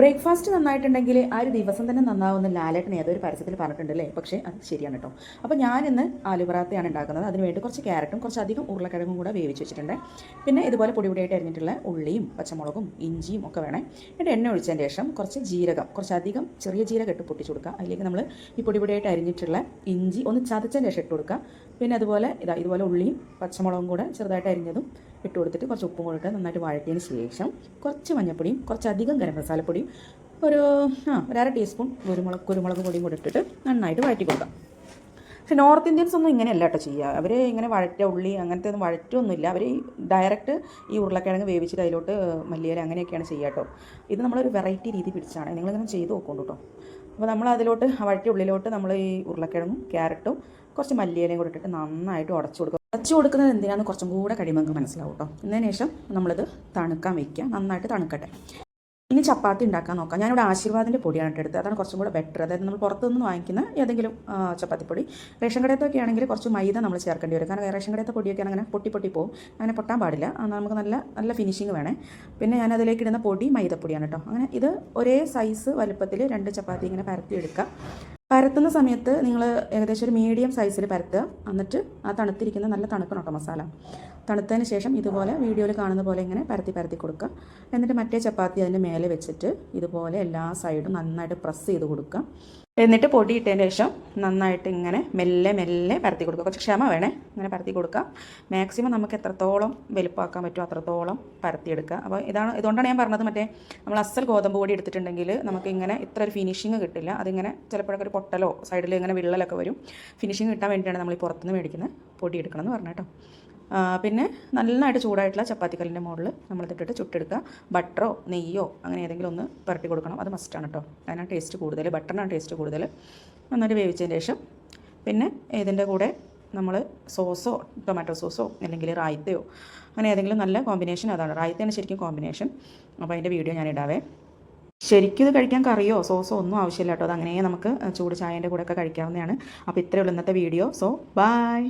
Breakfast നന്നായിട്ടുണ്ടെങ്കിൽ ആ ഒരു ദിവസം തന്നെ നന്നാവുന്ന ലാലേട്ടൻ ഏതൊരു പരസ്യത്തിൽ പറഞ്ഞിട്ടുണ്ടല്ലേ പക്ഷേ അത് ശരിയാണ് കേട്ടോ. അപ്പോൾ ഞാനിന്ന് ഇന്ന് ആലു പറാത്തയാണ് ഉണ്ടാക്കുന്നത്. അതിന് വേണ്ടി കുറച്ച് ക്യാരറ്റും കുറച്ച് അധികം ഉരുളക്കിഴങ്ങും കൂടെ വേവിച്ച് വെച്ചിട്ടുണ്ട്. പിന്നെ ഇതുപോലെ പൊടി പൊടിയായിട്ട് അരിഞ്ഞിട്ടുള്ള ഉള്ളിയും പച്ചമുളകും ഇഞ്ചിയും ഒക്കെ വേണേ. എന്നിട്ട് എണ്ണ ഒഴിച്ചതിന് ശേഷം കുറച്ച് ജീരകം കുറച്ചധികം ചെറിയ ജീരകം ഇട്ട് പൊട്ടിച്ച് കൊടുക്കുക. അതിലേക്ക് നമ്മൾ ഈ പൊടി പൊടിയായിട്ട് അരിഞ്ഞിട്ടുള്ള ഇഞ്ചി ഒന്ന് ചതച്ചതിന് ശേഷം ഇട്ട് കൊടുക്കുക. പിന്നെ അതുപോലെ ഇതാ ഇതുപോലെ ഉള്ളിയും പച്ചമുളകും കൂടെ ചെറുതായിട്ട് അരിഞ്ഞതും ഇട്ട് കൊടുത്തിട്ട് കുറച്ച് ഉപ്പും കൂടെ ഇട്ട് നന്നായിട്ട് വഴറ്റിയതിന് ശേഷം കുറച്ച് മഞ്ഞൾപ്പൊടിയും കുറച്ചധികം ഗരം മസാലപ്പൊടിയും ഒരു ആ ഒരു അര ടീസ്പൂൺ കുരുമുളക് കുരുമുളക് പൊടിയും കൂടെ ഇട്ടിട്ട് നന്നായിട്ട് വഴറ്റി കൊടുക്കാം. പക്ഷെ നോർത്ത് ഇന്ത്യൻസ് ഒന്നും ഇങ്ങനെയല്ല കേട്ടോ ചെയ്യുക. അവർ ഇങ്ങനെ വഴറ്റ ഉള്ളി അങ്ങനത്തെ ഒന്നും വഴറ്റൊന്നുമില്ല അവർ ഡയറക്റ്റ് ഈ ഉരുളക്കിഴങ്ങ് വേവിച്ചിട്ട് അതിലോട്ട് മല്ലിയില അങ്ങനെയൊക്കെയാണ് ചെയ്യുക കേട്ടോ. ഇത് നമ്മളൊരു വെറൈറ്റി രീതി പിടിച്ചാണ്. നിങ്ങളിങ്ങനെ ചെയ്ത് നോക്കുന്നുണ്ട് കേട്ടോ. അപ്പോൾ നമ്മൾ അതിലോട്ട് വഴറ്റിയ ഉള്ളിലോട്ട് നമ്മൾ ഈ ഉരുളക്കിഴങ്ങും ക്യാരറ്റും കുറച്ച് മല്ലിയിലയും കൂടെ ഇട്ടിട്ട് നന്നായിട്ട് ഉടച്ചു കൊടുക്കും. ഉടച്ചു കൊടുക്കുന്നത് എന്തിനാണെന്ന് കുറച്ചും കൂടെ കഴിയുമ്പോൾ മനസ്സിലാവും കേട്ടോ എന്നതിന് ശേഷം നമ്മളിത് തണുക്കാൻ വയ്ക്കുക നന്നായിട്ട് തണുക്കട്ടെ. ഇനി ചപ്പാത്തി ഉണ്ടാക്കാൻ നോക്കാം. ഞാനിവിടെ ആശീർവാദിന്റെ പൊടിയാണ് എടുത്തത് അതാണ് കുറച്ചും കൂടെ ബെറ്റർ അതായത് നമ്മൾ പുറത്തുനിന്ന് വാങ്ങിക്കുന്ന ഏതെങ്കിലും ചപ്പാത്തിപ്പൊടി. റേഷൻ കടയത്തൊക്കെ ആണെങ്കിൽ കുറച്ച് മൈദ നമ്മൾ ചേർക്കേണ്ടി വരും. കാരണം റേഷൻ കടയത്തെ പൊടിയൊക്കെ അങ്ങനെ പൊട്ടി പൊട്ടി പോകും അങ്ങനെ പൊട്ടാൻ പാടില്ല. നമുക്ക് നല്ല നല്ല ഫിനിഷിങ് വേണേ. പിന്നെ ഞാൻ അതിലേക്ക് ഇടുന്ന പൊടി മൈദപ്പൊടിയാണ് കേട്ടോ അങ്ങനെ ഇത് ഒരേ സൈസ് വലുപ്പത്തിൽ രണ്ട് ചപ്പാത്തി ഇങ്ങനെ പരത്തി എടുക്കുക പരത്തുന്ന സമയത്ത് നിങ്ങൾ ഏകദേശം ഒരു മീഡിയം സൈസിൽ പരത്തുക. എന്നിട്ട് ആ തണുത്തിരിക്കുന്ന നല്ല തണുക്കണം കേട്ടോ മസാല? തണുത്തതിന് ശേഷം ഇതുപോലെ വീഡിയോയിൽ കാണുന്ന പോലെ ഇങ്ങനെ പരത്തി പരത്തി കൊടുക്കുക. എന്നിട്ട് മറ്റേ ചപ്പാത്തി അതിന്റെ മേലെ വെച്ചിട്ട് ഇതുപോലെ എല്ലാ സൈഡും നന്നായിട്ട് പ്രസ് ചെയ്ത് കൊടുക്കുക. എന്നിട്ട് പൊടി ഇട്ടതിന് ശേഷം നന്നായിട്ട് ഇങ്ങനെ മെല്ലെ മെല്ലെ പരത്തി കൊടുക്കുക. കുറച്ച് ക്ഷമ വേണേ. ഇങ്ങനെ പരത്തി കൊടുക്കുക. മാക്സിമം നമുക്ക് എത്രത്തോളം വലുപ്പമാക്കാൻ പറ്റുമോ അത്രത്തോളം പരത്തിയെടുക്കുക. അപ്പോൾ ഇതാണ് ഇതുകൊണ്ടാണ് ഞാൻ പറഞ്ഞത് മറ്റേ നമ്മൾ അസൽ ഗോതമ്പ് പൊടി എടുത്തിട്ടുണ്ടെങ്കിൽ നമുക്ക് ഇങ്ങനെ ഇത്ര ഒരു ഫിനിഷിങ് കിട്ടില്ല. അതിങ്ങനെ ചിലപ്പോഴൊക്കെ ഒരു പൊട്ടലോ സൈഡിൽ ഇങ്ങനെ വിള്ളലൊക്കെ വരും. ഫിനിഷിങ് കിട്ടാൻ വേണ്ടിയിട്ടാണ് നമ്മൾ ഈ പുറത്തുനിന്ന് മേടിക്കുന്ന പൊടി എടുക്കണം എന്ന് പറഞ്ഞു കേട്ടോ. പിന്നെ നന്നായിട്ട് ചൂടായിട്ടുള്ള ചപ്പാത്തിക്കല്ലിന്റെ മുകളിൽ നമ്മളിതിട്ടിട്ട് ചുട്ടെടുക്കുക. ബട്ടറോ നെയ്യോ അങ്ങനെ ഏതെങ്കിലും ഒന്ന് പുരട്ടി കൊടുക്കണം. അത് മസ്റ്റാണ് കേട്ടോ അതിനാണ് ടേസ്റ്റ് കൂടുതൽ. ബട്ടറിനാണ് ടേസ്റ്റ് കൂടുതൽ. നന്നായിട്ട് വേവിച്ചതിന് ശേഷം പിന്നെ ഇതിന്റെ കൂടെ നമ്മൾ സോസോ ടൊമാറ്റോ സോസോ അല്ലെങ്കിൽ റായത്തയോ അങ്ങനെ ഏതെങ്കിലും നല്ല കോമ്പിനേഷൻ അതാണ്. റായത്തയാണ് ശരിക്കും കോമ്പിനേഷൻ അപ്പോൾ അതിന്റെ വീഡിയോ ഞാൻ ഇടാവേ ശരിക്കും ഇത് കഴിക്കാൻ കറിയോ സോസോ ഒന്നും ആവശ്യമില്ല കേട്ടോ അത് അങ്ങനെ നമുക്ക് ചൂട് ചായന്റെ കൂടെയൊക്കെ കഴിക്കാവുന്നതാണ്. അപ്പോൾ ഇത്രയുള്ള ഇന്നത്തെ വീഡിയോ സോ ബൈ